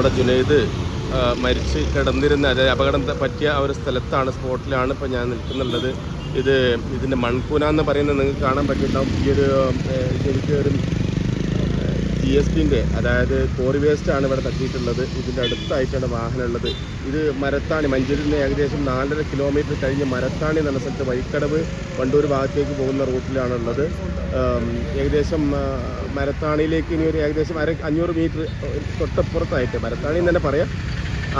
നമ്മുടെ ജുനൈദ് മരിച്ച് കിടന്നിരുന്ന അതായത് അപകടം പറ്റിയ ആ ഒരു സ്ഥലത്താണ് സ്പോട്ടിലാണ് ഇപ്പോൾ ഞാൻ നിൽക്കുന്നുള്ളത്. ഇത് ഇതിന്റെ മൺകൂന എന്ന് പറയുന്നത് നിങ്ങൾക്ക് കാണാൻ പറ്റിയിട്ടുണ്ടാവും ഈ ഒരു ശരിക്കും ഒരു ജി എസ് ടിന്റെ അതായത് കോറി വേസ്റ്റ് ആണ് ഇവിടെ തട്ടിയിട്ടുള്ളത്. ഇതിന്റെ അടുത്തായിട്ടാണ് വാഹനം ഉള്ളത് ഇത് മരത്താണി മഞ്ചേരിയിൽ നിന്ന് ഏകദേശം നാലര കിലോമീറ്റർ കഴിഞ്ഞ് മരത്താണി എന്ന സ്ഥലത്ത് വൈക്കടവ് വണ്ടൂർ ഭാഗത്തേക്ക് പോകുന്ന റൂട്ടിലാണുള്ളത്. ഏകദേശം മരത്താണിയിലേക്ക് ഇനി ഒരു ഏകദേശം അര അഞ്ഞൂറ് മീറ്റർ തൊട്ടപ്പുറത്തായിട്ട്. മരത്താണി എന്ന് തന്നെ പറയാം.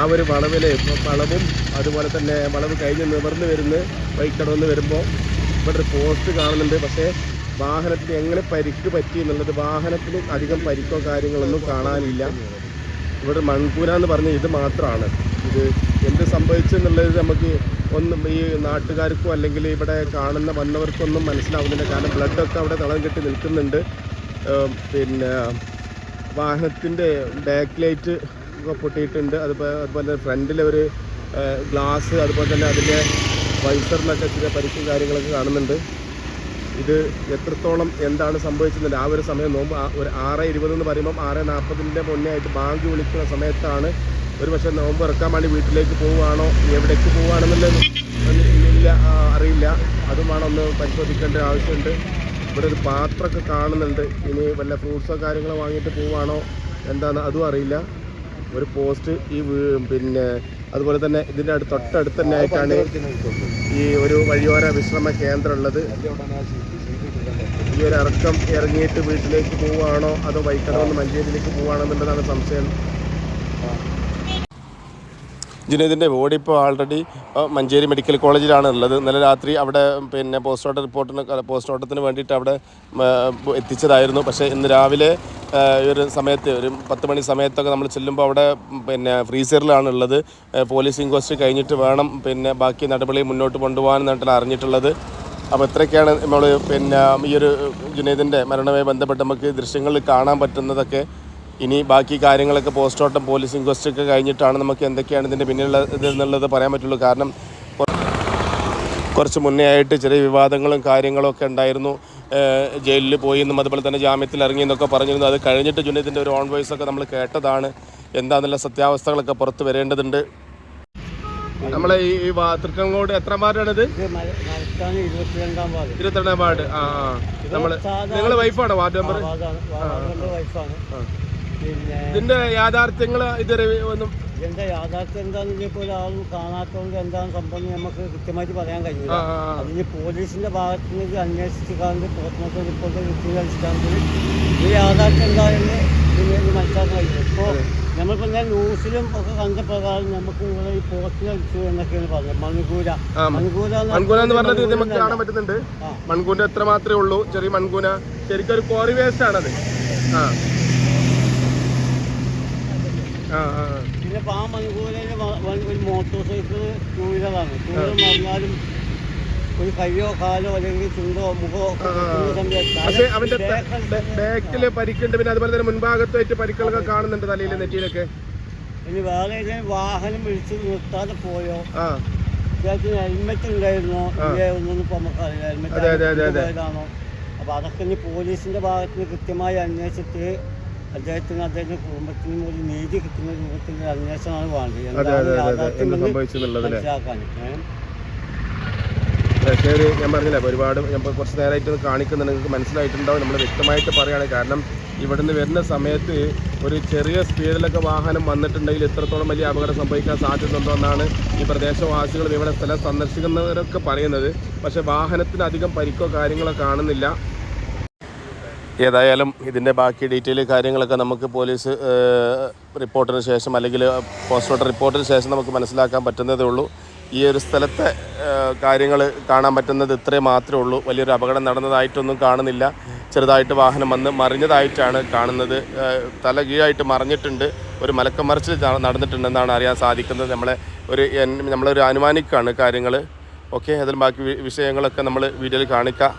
ആ ഒരു വളവിലെ വളവും അതുപോലെ തന്നെ വളവ് കഴിഞ്ഞ് നിവർന്ന് വരുന്ന വൈക്കടവെന്ന് വരുമ്പോൾ ഇവിടെ ഒരു പോസ്റ്റ് കാണുന്നുണ്ട്. പക്ഷേ വാഹനത്തിന് എങ്ങനെ പരിക്ക് പറ്റി എന്നുള്ളത് വാഹനത്തിന് അധികം പരിക്കോ കാര്യങ്ങളൊന്നും കാണാനില്ല. ഇവിടെ മൺപൂര എന്ന് പറഞ്ഞ ഇത് മാത്രമാണ്. ഇത് എന്ത് സംഭവിച്ചു എന്നുള്ളത് നമുക്ക് ഒന്നും ഈ നാട്ടുകാർക്കോ അല്ലെങ്കിൽ ഇവിടെ കാണുന്ന വന്നവർക്കൊന്നും മനസ്സിലാവുന്നില്ല. കാരണം ബ്ലഡൊക്കെ അവിടെ തളം കെട്ടി നിൽക്കുന്നുണ്ട്. പിന്നെ വാഹനത്തിന്റെ ബാക്ക് ലൈറ്റ് ഒക്കെ പൊട്ടിയിട്ടുണ്ട്. അതുപോലെ അതുപോലെ ഫ്രണ്ടിലെ ഒരു ഗ്ലാസ് അതുപോലെ തന്നെ അതിന്റെ വൈസറിനൊക്കെ ചില പരിക്കും കാര്യങ്ങളൊക്കെ കാണുന്നുണ്ട്. ഇത് എത്രത്തോളം എന്താണ് സംഭവിച്ചത് ആ ഒരു സമയം നോമ്പ് ഒരു ആറ് ഇരുപത് എന്ന് പറയുമ്പം ആറ് നാൽപ്പതിന്റെ മുന്നേ ആയിട്ട് ബാങ്ക് വിളിക്കുന്ന സമയത്താണ് ഒരു പക്ഷേ നോമ്പ് ഇറക്കാൻ വേണ്ടി വീട്ടിലേക്ക് പോവുകയാണോ എവിടേക്ക് പോവുകയാണെന്നുള്ളത് അതും അറിയില്ല. അതുമാണ് ഒന്ന് പരിശോധിക്കേണ്ട ആവശ്യമുണ്ട്. ഇവിടെ ഒരു പാത്രമൊക്കെ കാണുന്നുണ്ട്. ഇനി വല്ല ഫ്രൂട്ട്സോ കാര്യങ്ങളോ വാങ്ങിയിട്ട് പോവുകയാണോ എന്താണ് അതും അറിയില്ല. ഒരു പോസ്റ്റ് ഈ പിന്നെ അതുപോലെ തന്നെ ഇതിന്റെ അടുത്ത് തൊട്ടടുത്ത് തന്നെ ആയിട്ടാണ് ഈ ഒരു വഴിയോര വിശ്രമ കേന്ദ്രം ഉള്ളത് ഈ ഒരു ഇറക്കം ഇറങ്ങിയിട്ട് വീട്ടിലേക്ക് പോവുകയാണോ അതോ വൈക്കടവെന്ന് മഞ്ചേരിയിലേക്ക് പോവുകയാണോ എന്നുള്ളതാണ് സംശയം. ജുനൈദിന്റെ ബോഡി ഇപ്പോൾ ആൾറെഡി മഞ്ചേരി മെഡിക്കൽ കോളേജിലാണ് ഉള്ളത് ഇന്നലെ രാത്രി അവിടെ പിന്നെ പോസ്റ്റ്മോർട്ടം റിപ്പോർട്ടിന് പോസ്റ്റ്മോർട്ടത്തിന് വേണ്ടിയിട്ട് അവിടെ എത്തിച്ചതായിരുന്നു. പക്ഷേ ഇന്ന് രാവിലെ ഒരു സമയത്ത് ഒരു പത്ത് മണി സമയത്തൊക്കെ നമ്മൾ ചെല്ലുമ്പോൾ അവിടെ പിന്നെ ഫ്രീസറിലാണ് ഉള്ളത് പോലീസ് ഇൻക്വസ്റ്റ് കഴിഞ്ഞിട്ട് വേണം പിന്നെ ബാക്കി നടപടി മുന്നോട്ട് കൊണ്ടുപോകാൻ എന്നിട്ടാണ് അറിഞ്ഞിട്ടുള്ളത്. അപ്പോൾ ഇത്രയൊക്കെയാണ് നമ്മൾ പിന്നെ ഈ ഒരു ജുനൈദിന്റെ മരണവുമായി ബന്ധപ്പെട്ട് നമുക്ക് ദൃശ്യങ്ങളിൽ കാണാൻ പറ്റുന്നതൊക്കെ ഇനി ബാക്കി കാര്യങ്ങളൊക്കെ പോസ്റ്റ്മോർട്ടം പോലീസ് ഇൻക്വസ്റ്റ് ഒക്കെ കഴിഞ്ഞിട്ടാണ് നമുക്ക് എന്തൊക്കെയാണ് ഇതിന്റെ പിന്നിലുള്ള ഇത് എന്നുള്ളത് പറയാൻ പറ്റുള്ളൂ. കാരണം കുറച്ച് മുന്നേ ആയിട്ട് ചെറിയ വിവാദങ്ങളും കാര്യങ്ങളൊക്കെ ഉണ്ടായിരുന്നു. ജയിലിൽ പോയി എന്നും അതുപോലെ തന്നെ ജാമ്യത്തിൽ ഇറങ്ങി എന്നൊക്കെ പറഞ്ഞിരുന്നു. അത് കഴിഞ്ഞിട്ട് ജുനൈദിന്റെ ഒരു ഓൺ വോയിസ് ഒക്കെ നമ്മൾ കേട്ടതാണ്. എന്താണെന്നുള്ള സത്യാവസ്ഥകളൊക്കെ പുറത്ത് വരേണ്ടതുണ്ട്. നമ്മളെ ഈ തൃക്കങ്ങോട് എത്ര വാർഡാണിത്? ഇരുപത്തിരണ്ടാം വാർഡ്. ആ നമ്മൾ നിങ്ങളെ വൈഫാണോ വാർഡ് നമ്പർ വൈഫാണ് ഇതിന്റെ യാഥാർത്ഥ്യങ്ങൾ ഇതുവരെ ഒന്നും ഇതിന്റെ യാഥാർത്ഥ്യം എന്താണെന്ന് വെച്ചാൽ ഒരാളും കാണാത്തതുകൊണ്ട് എന്താണ് സംഭവം നമുക്ക് കൃത്യമായിട്ട് പറയാൻ കഴിയില്ല. അതിന് പോലീസിന്റെ ഭാഗത്ത് നിന്ന് അന്വേഷിച്ച് കാണുന്നത് പോസ്റ്റ്മോർട്ടം റിപ്പോർട്ട് കിട്ടിയ അടിസ്ഥാനത്തിൽ. ഈ യാഥാർത്ഥ്യം എന്താണെന്ന് പിന്നെ ഇത് മനസ്സിലാക്കാൻ കഴിയില്ല. ഇപ്പോൾ നമ്മളിപ്പോൾ ഞാൻ ന്യൂസിലും ഒക്കെ കണ്ട പ്രകാരം നമുക്ക് ഇവിടെ ഈ പോസ്റ്റിൽ അടിച്ചു എന്നൊക്കെയാണ് പറഞ്ഞത്. മൺകൂര. മൺകൂര എന്ന് പറഞ്ഞത് നമുക്ക് കാണാൻ പറ്റുന്നുണ്ട്. മൺകൂര എത്ര മാത്രമേ ഉള്ളൂ. ചെറിയ മൺകൂന ശരിക്കും ഒരു കോറി വേസ്റ്റ് ആണത്. ആ. പിന്നെ ആ മണിക്കൂറിൽ ഒരു മോട്ടോർ സൈക്കിൾ ടൂ വീലറാണ് ടൂ വീലർ മറിഞ്ഞാലും ഒരു കയ്യോ കാലോ അല്ലെങ്കിൽ ചുണ്ടോ മുഖോ പക്ഷെ അവന്റെ ബാക്കിൽ പരിക്കുണ്ട്. പിന്നെ അതുപോലെ തന്നെ മുൻഭാഗത്തായിട്ട് പരിക്കുകളൊക്കെ കാണുന്നുണ്ട് തലയിൽ നെറ്റിയിലൊക്കെ. ഇനി വേറെ ഏതെങ്കിലും വാഹനം വിളിച്ച് നിർത്താതെ പോയോ? ആ. ഇദ്ദേഹത്തിന് ഹെൽമെറ്റ് ഉണ്ടായിരുന്നോ? ഇല്ലേ ഒന്നും ഇപ്പൊ നമുക്കറിയില്ല. ഹെൽമെറ്റ് അപ്പൊ അതൊക്കെ ഇനി പോലീസിന്റെ ഭാഗത്ത് നിന്ന് കൃത്യമായി അന്വേഷിച്ചിട്ട് അദ്ദേഹത്തിന് അദ്ദേഹത്തിന്റെ കുടുംബത്തിനും ഒരു നീതി കിട്ടുന്ന രൂപത്തിൽ ഒരു അന്വേഷണമാണ് വേണ്ടത്. എന്താണ് അതെ അതെ യാഥാർത്ഥ്യം എന്ത് എന്ന് സംഭവിച്ചു മനസ്സിലാക്കാൻ ഒരു ഞാൻ പറഞ്ഞില്ല ഒരുപാട് ഞാൻ കുറച്ച് നേരമായിട്ട് കാണിക്കുന്നത് കാണിക്കുന്നുണ്ട്. നിങ്ങൾക്ക് മനസ്സിലായിട്ടുണ്ടാവും നമ്മൾ വ്യക്തമായിട്ട് പറയുകയാണ് കാരണം ഇവിടുന്ന് വരുന്ന സമയത്ത് ഒരു ചെറിയ സ്പീഡിലൊക്കെ വാഹനം വന്നിട്ടുണ്ടെങ്കിൽ എത്രത്തോളം വലിയ അപകടം സംഭവിക്കാൻ സാധ്യതയുണ്ടോ എന്നാണ് ഈ പ്രദേശവാസികൾ ഇവിടെ സ്ഥലം സന്ദർശിക്കുന്നവരൊക്കെ പറയുന്നത്. പക്ഷേ വാഹനത്തിന് അധികം പരിക്കോ കാര്യങ്ങളോ കാണുന്നില്ല. ഏതായാലും ഇതിന്റെ ബാക്കി ഡീറ്റെയിൽ കാര്യങ്ങളൊക്കെ നമുക്ക് പോലീസ് റിപ്പോർട്ടിന് ശേഷം അല്ലെങ്കിൽ പോസ്റ്റ്മോർട്ടം റിപ്പോർട്ടിന് ശേഷം നമുക്ക് മനസ്സിലാക്കാൻ പറ്റുന്നതേ ഉള്ളൂ. ഈ ഒരു സ്ഥലത്തെ കാര്യങ്ങൾ കാണാൻ പറ്റുന്നത് ഇത്രയും മാത്രമേ ഉള്ളൂ. വലിയൊരു അപകടം നടന്നതായിട്ടൊന്നും കാണുന്നില്ല. ചെറുതായിട്ട് വാഹനം വന്ന് മറിഞ്ഞതായിട്ടാണ് കാണുന്നത്. തല കീഴായിട്ട് മറിഞ്ഞിട്ടുണ്ട്. ഒരു മലക്കമറിച്ച് നടന്നിട്ടുണ്ടെന്നാണ് അറിയാൻ സാധിക്കുന്നത്. നമ്മളെ ഒരു നമ്മളൊരു അനുമാനിക്കാണ് കാര്യങ്ങൾ ഓക്കെ അതിൽ ബാക്കി വിഷയങ്ങളൊക്കെ നമ്മൾ വീഡിയോയിൽ കാണിക്കാം.